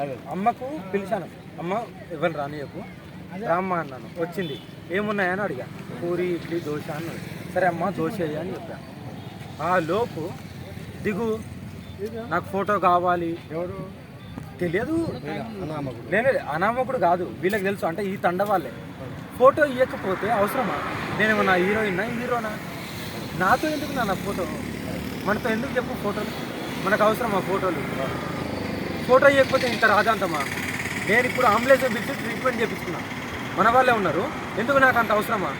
అమ్మకు పిలిచాను. అమ్మ ఎవరు రానియకు? రామ్మ అన్నాను. వచ్చింది. ఏమున్నాయని అడిగా. పూరి ఇడ్లీ దోశ అన్నాడు సరే అమ్మ దోశ అని చెప్పా. ఆ లోపు దిగు. నాకు ఫోటో కావాలి. ఎవరు? తెలియదు. నేను? అనామకుడు. కాదు. వీళ్ళకి తెలుసు. అంటే ఈ తండ వాళ్ళే. ఫోటో ఇవ్వకపోతే అవసరమా? నేనేమన్నా హీరోయినా హీరోనా? నాతో ఎందుకు నా ఫోటో? మనతో ఎందుకు చెప్పు ఫోటోలు? మనకు అవసరమా ఫోటోలు? ఫోటో ఇవ్వకపోతే ఇంత రాజాంతమా నేను ఇప్పుడు అంబులెన్స్ పిలిచి ట్రీట్మెంట్ చేపించుకున్నా మన వాళ్ళే ఉన్నారు. ఎందుకు నాకు అంత అవసరమా?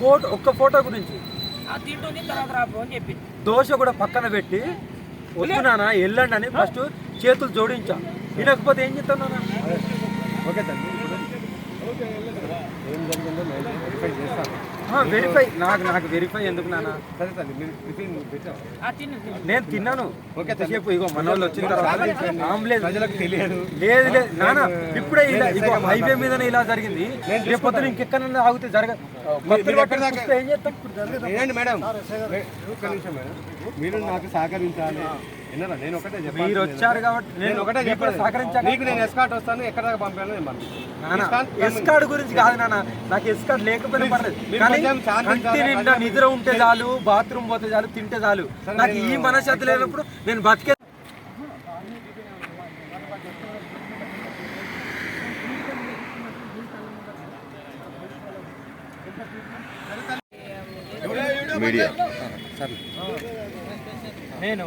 ఫోటో ఒక్క ఫోటో గురించి. దోశ కూడా పక్కన పెట్టి వస్తున్నానా వెళ్ళండి అని ఫస్ట్ చేతులు జోడించా. వినకపోతే ఏం చెప్తాను ఓకే తల్లి. ఏం జరిగిందో నేను వెరిఫై చేస్తాను వెరిఫై నాకు నాకు వెరిఫై ఎందుకు నాన్న? సరే తల్లి మీరు టిఫిన్. నేను తిన్నాను. ఓకే ఇగో మన వాళ్ళు వచ్చిన తర్వాత. అంబులెన్స్ ప్రజలకు తెలియదు. లేదు లేదు. నాన్న ఇప్పుడే ఇలా నేను ఇగో హైవే మీదనే ఇలా జరిగింది. నేను రేపు పొద్దున ఇంకెక్కడన్నా ఆగితే జరగ మీరు ఎక్కడి దాకా- కొత్తలు ఏం చేస్తాం? జరగదు. మేడం? ఒక్క నిమిషం మేడం. మీరు నాకు సహకరించాలి. నేను ఒకటే చెప్పాలి. మీరు వచ్చారు కాబట్టి నేను ఒకటే చెప్పాను సహకరించాక నీకు నేను ఎస్కాట్ వస్తాను ఎక్కడ దాకా పంపాను నేను పంపిస్తాను. ఎస్కాట్ గురించి కాదు నాన్న నాకు ఎస్కార్డ్ లేకపోయినా పర్లేదు. కానీ కంటి నిండా నిద్ర ఉంటే చాలు బాత్రూమ్ పోతే చాలు తింటే చాలు. నాకు ఈ మనశ్శాంతి లేనప్పుడు నేను బతికే మీడియా. నేను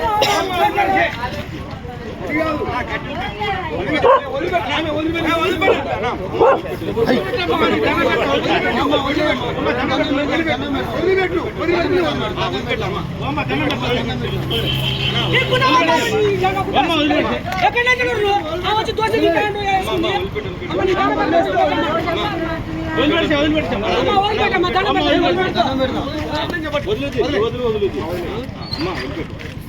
ఆ వచ్చి దోశ తింటాడు, వేసుకుంది. అమ్మ, నీ